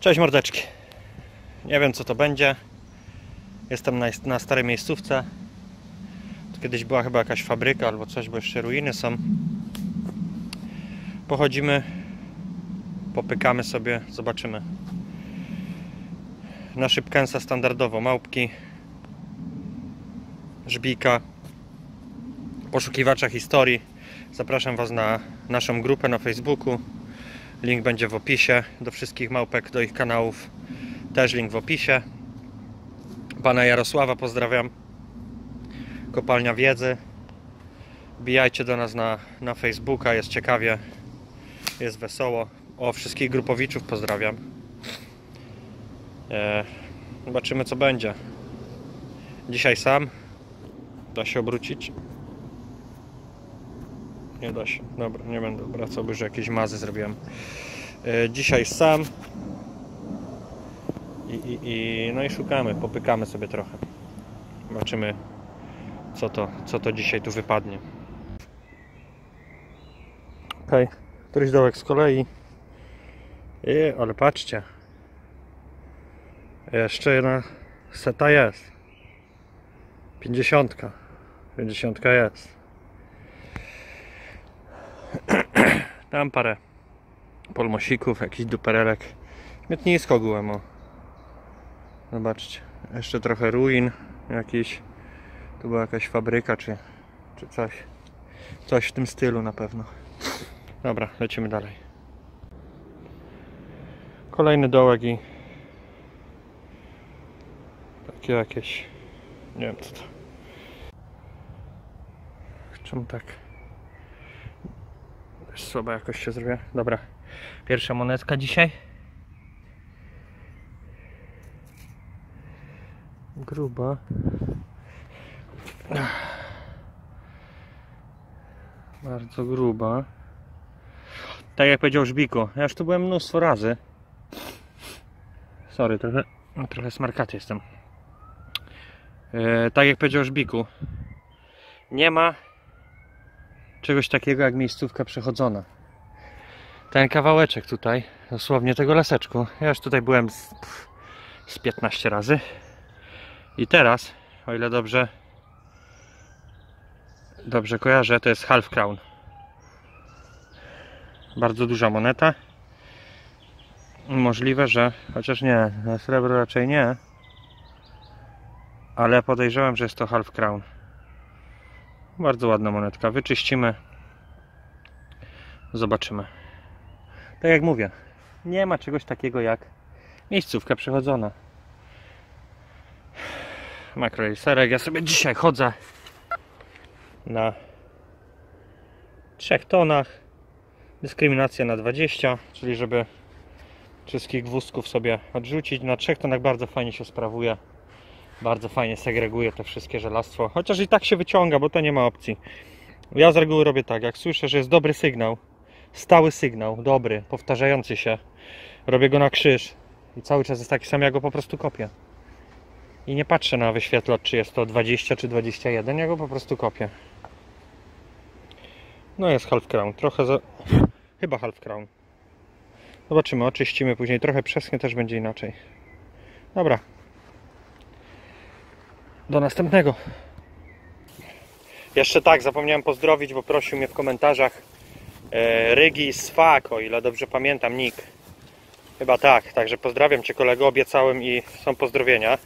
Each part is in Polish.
Cześć mordeczki. Nie wiem co to będzie. Jestem na, na starej miejscówce. Tu kiedyś była chyba jakaś fabryka albo coś, bo jeszcze ruiny są. Pochodzimy, popykamy sobie, zobaczymy. Na szybkęsa standardowo małpki, żbika, poszukiwacza historii. Zapraszam Was na naszą grupę na Facebooku. Link będzie w opisie do wszystkich małpek, do ich kanałów. Też link w opisie. Pana Jarosława pozdrawiam. Kopalnia Wiedzy. Bijajcie do nas na, na Facebooka, jest ciekawie, jest wesoło. O, wszystkich grupowiczów pozdrawiam. E, zobaczymy co będzie. Dzisiaj sam. Da się obrócić? Nie da się. Dobra, nie będę obracał, bo już jakieś mazy zrobiłem. E, dzisiaj sam. I, i, I no i szukamy, popykamy sobie trochę. Zobaczymy co to, co to dzisiaj tu wypadnie. Okej, okay. któryś dołek z kolei. I, ale patrzcie. Jeszcze jedna seta jest. 50. 50 jest. Tam parę polmosików, jakiś duperelek. Śmietnisko ogółem o. Zobaczcie. Jeszcze trochę ruin jakiś. Tu była jakaś fabryka czy, czy coś. Coś w tym stylu na pewno. Dobra, lecimy dalej. Kolejny dołek i takie jakieś nie wiem co to. Czemu tak? Słaba jakoś się zrobiła. Dobra. Pierwsza monetka dzisiaj. Gruba. Bardzo gruba. Tak jak powiedział Żbiku, ja już tu byłem mnóstwo razy. Sorry, trochę, trochę smarkaty jestem. E, tak jak powiedział Żbiku, nie ma czegoś takiego jak miejscówka przechodzona. Ten kawałeczek tutaj, dosłownie tego laseczku, ja już tutaj byłem z, z 15 razy. I teraz, o ile dobrze dobrze kojarzę, to jest half crown. Bardzo duża moneta. Możliwe, że chociaż nie, na srebro raczej nie. Ale podejrzewam, że jest to half crown. Bardzo ładna monetka. Wyczyścimy. Zobaczymy. Tak jak mówię, nie ma czegoś takiego jak miejscówka przechodzona. Makroiserek. Ja sobie dzisiaj chodzę na 3 tonach. Dyskryminacja na 20, czyli żeby wszystkich gwózdków sobie odrzucić. Na 3 tonach bardzo fajnie się sprawuje. Bardzo fajnie segreguje to wszystkie żelastwo. Chociaż i tak się wyciąga, bo to nie ma opcji. Ja z reguły robię tak, jak słyszę, że jest dobry sygnał, stały sygnał, dobry, powtarzający się, robię go na krzyż i cały czas jest taki sam, ja go po prostu kopię. I nie patrzę na wyświetlacz, czy jest to 20 czy 21, ja go po prostu kopię. No jest half crown, trochę za... chyba half crown. Zobaczymy, oczyścimy później, trochę przeschnie, też będzie inaczej. Dobra, do następnego. Jeszcze tak, zapomniałem pozdrowić, bo prosił mnie w komentarzach e, Rygi Swak, o ile dobrze pamiętam, nick. Chyba tak, także pozdrawiam Cię kolego, obiecałem i są pozdrowienia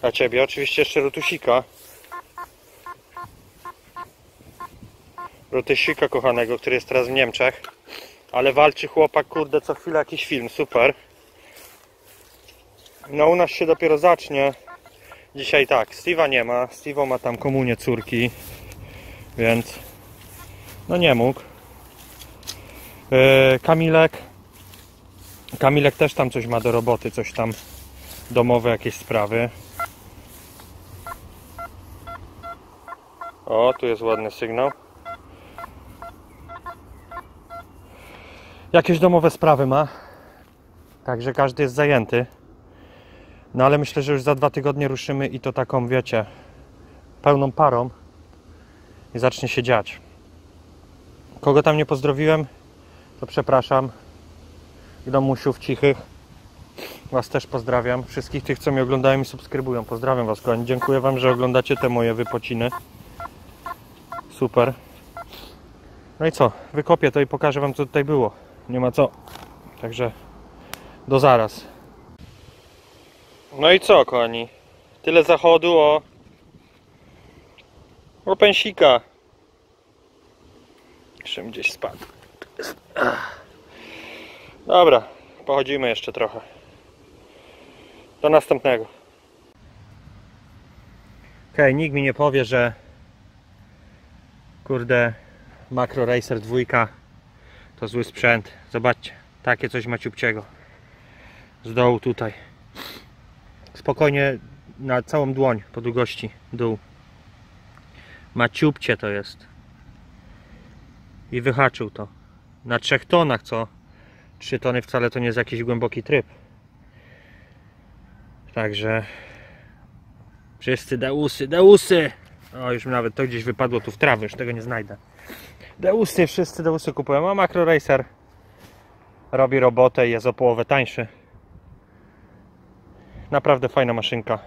dla Ciebie. Oczywiście jeszcze Rutusika. Rutusika kochanego, który jest teraz w Niemczech. Ale walczy chłopak, kurde, co chwilę jakiś film, super. No u nas się dopiero zacznie. Dzisiaj tak, Steve'a nie ma. Steve'o ma tam komunię córki, więc no nie mógł. Yy, Kamilek. Kamilek też tam coś ma do roboty, coś tam domowe jakieś sprawy. O, tu jest ładny sygnał. Jakieś domowe sprawy ma. Także każdy jest zajęty. No ale myślę, że już za dwa tygodnie ruszymy i to taką, wiecie, pełną parą i zacznie się dziać. Kogo tam nie pozdrowiłem, to przepraszam. Domusiów cichych. Was też pozdrawiam. Wszystkich tych, co mnie oglądają i subskrybują. Pozdrawiam Was, kochani. Dziękuję Wam, że oglądacie te moje wypociny. Super. No i co? Wykopię to i pokażę Wam, co tutaj było. Nie ma co. Także do zaraz. No i co, kochani? Tyle zachodu o... o pęsika. Jeszcze gdzieś spadł. Dobra, pochodzimy jeszcze trochę. Do następnego. Okej, nikt mi nie powie, że kurde Macro Racer 2 to zły sprzęt. Zobaczcie, takie coś maciupciego. Z dołu tutaj. Spokojnie na całą dłoń po długości dół. Maciupcie to jest. I wyhaczył to. Na trzech tonach, co 3 tony wcale to nie jest jakiś głęboki tryb. Także wszyscy deusy, deusy! O, już nawet to gdzieś wypadło tu w trawę, już tego nie znajdę. Deusy, wszyscy deusy kupują, a Macro Racer robi robotę i jest o połowę tańszy. Naprawdę fajna maszynka.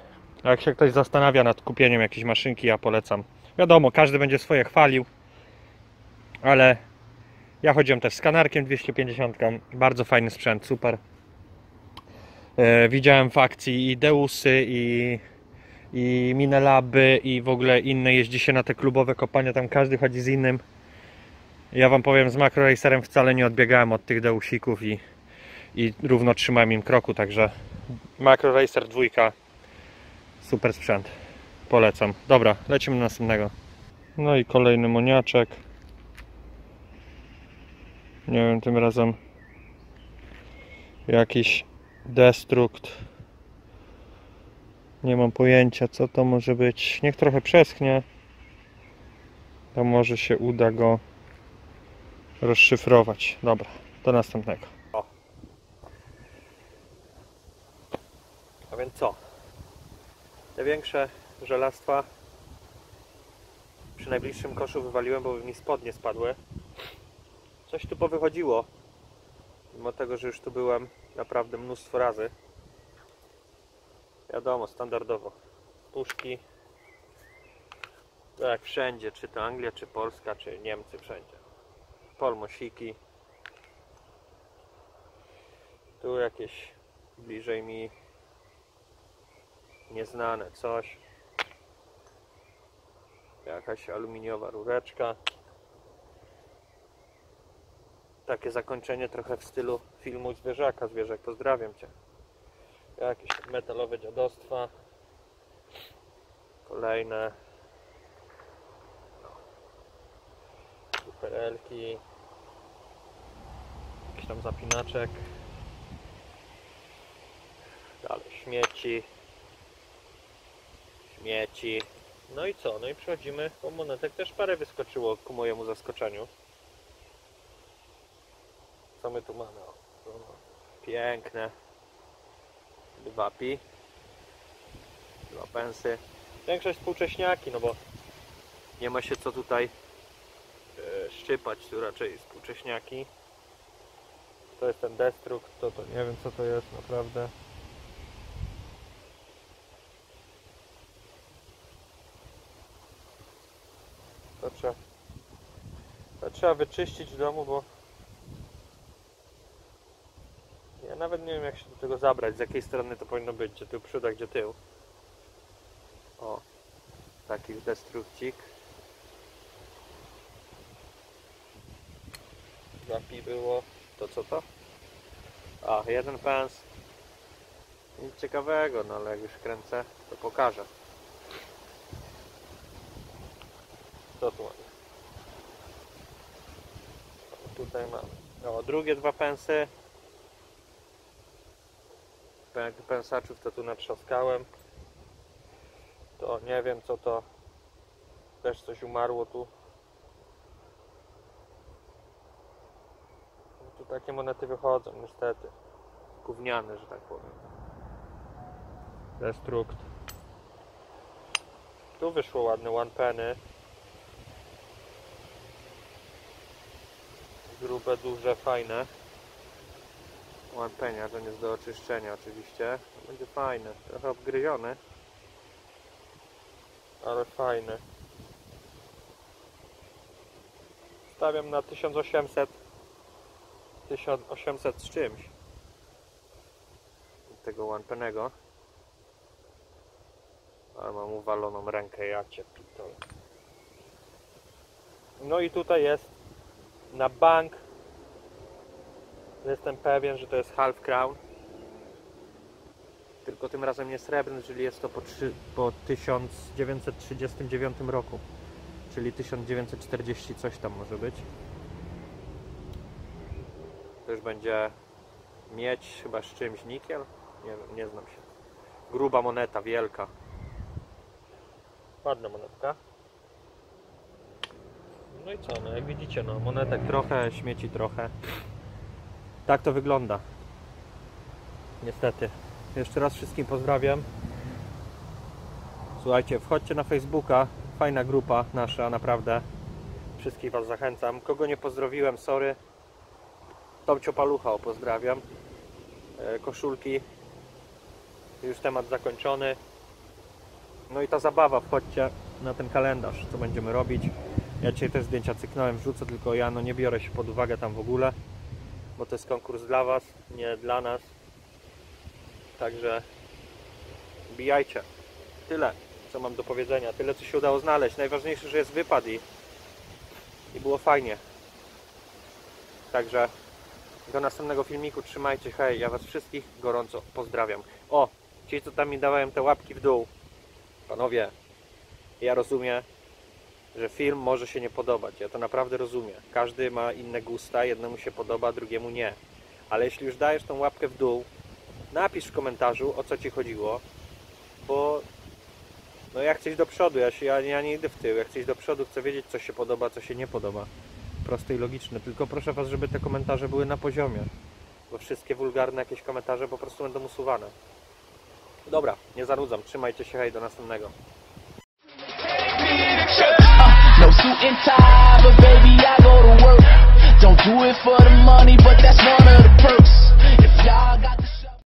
A jak się ktoś zastanawia nad kupieniem jakiejś maszynki, ja polecam. Wiadomo, każdy będzie swoje chwalił, ale ja chodziłem też z kanarkiem 250. Bardzo fajny sprzęt, super. E, widziałem w akcji i Deusy, i, i Minelaby, i w ogóle inne. Jeździ się na te klubowe kopania, tam każdy chodzi z innym. Ja Wam powiem, z Macro Racerem wcale nie odbiegałem od tych Deusików i, i równo trzymałem im kroku, także Macro Racer 2 super sprzęt. Polecam. Dobra, lecimy do następnego. No i kolejny moniaczek. Nie wiem, tym razem jakiś destrukt. Nie mam pojęcia, co to może być. Niech trochę przeschnie. To może się uda go rozszyfrować. Dobra, do następnego. O. A więc co? Te większe żelastwa przy najbliższym koszu wywaliłem, bo mi spodnie spadły. Coś tu powychodziło. Mimo tego, że już tu byłem naprawdę mnóstwo razy. Wiadomo, standardowo. Puszki. Tak jak wszędzie, czy to Anglia, czy Polska, czy Niemcy, wszędzie. Polmosiki. Tu jakieś bliżej mi nieznane coś. Jakaś aluminiowa rureczka takie zakończenie trochę w stylu filmu Zwierzaka. Zwierzak, pozdrawiam Cię. Jakieś metalowe dziadostwa. Kolejne. Superelki. Jakiś tam zapinaczek. Dalej śmieci. Śmieci. No i co? No i przechodzimy po monetek. Też parę wyskoczyło ku mojemu zaskoczeniu. Co my tu mamy? Piękne. Dwa pi. Dwa pensy. Większość współcześniaki, no bo nie ma się co tutaj e, szczypać, tu raczej współcześniaki. To jest ten destrukt, to, to nie wiem co to jest naprawdę. To trzeba, to trzeba wyczyścić w domu, bo ja nawet nie wiem jak się do tego zabrać, z jakiej strony to powinno być, gdzie tył przód, a gdzie tył. O, taki destrukcik. Zapi było, to co to? A, jeden pens. Nic ciekawego, no ale jak już kręcę, to pokażę. Co tu mamy? O, tutaj mamy. O, drugie dwa pensy. Pensaczów to tu natrzaskałem. To nie wiem co to. Też coś umarło tu. Tu takie monety wychodzą, niestety. Gówniane, że tak powiem. Destrukt. Tu wyszło ładne one penny. Grube, duże, fajne. Łapenia, to nie jest do oczyszczenia oczywiście. Będzie fajny, trochę obgryziony. Ale fajny. Stawiam na 1800 1800 z czymś tego łanpenego ale mam uwaloną rękę ja cię pitole. no i tutaj jest na bank. Jestem pewien, że to jest half crown. Tylko tym razem nie srebrny, czyli jest to po, po 1939 roku. Czyli 1940 coś tam może być. To już będzie mieć chyba z czymś nikiel? Nie nie znam się. Gruba moneta, wielka. Ładna monetka no no jak widzicie no monetek trochę, śmieci trochę. Tak to wygląda. Niestety. Jeszcze raz wszystkim pozdrawiam. Słuchajcie, wchodźcie na Facebooka. Fajna grupa nasza, naprawdę. Wszystkich Was zachęcam. Kogo nie pozdrowiłem, sorry. Tomcio Palucha, pozdrawiam. E, koszulki. Już temat zakończony. No i ta zabawa, wchodźcie na ten kalendarz, co będziemy robić ja dzisiaj te zdjęcia cyknąłem, wrzucę tylko ja, no nie biorę się pod uwagę tam w ogóle bo to jest konkurs dla Was, nie dla nas. Także bijajcie tyle, co mam do powiedzenia. Tyle, co się udało znaleźć. Najważniejsze, że jest wypad i, i było fajnie. Także do następnego filmiku. Trzymajcie, hej, ja Was wszystkich gorąco pozdrawiam. O, ci co tam mi dawałem te łapki w dół. Panowie, ja rozumiem, że film może się nie podobać. Ja to naprawdę rozumiem. Każdy ma inne gusta, jednemu się podoba, drugiemu nie. Ale jeśli już dajesz tą łapkę w dół, napisz w komentarzu o co Ci chodziło, bo no ja chcę iść do przodu, ja, się, ja, ja nie idę w tył, ja chcę iść do przodu, chcę wiedzieć co się podoba, co się nie podoba proste i logiczne. Tylko proszę Was, żeby te komentarze były na poziomie. Bo wszystkie wulgarne jakieś komentarze po prostu będą usuwane. Dobra, nie zanudzam. Trzymajcie się, hej, do następnego. Suit and but baby, I go to work. Don't do it for the money, but that's one of the perks. If y'all got the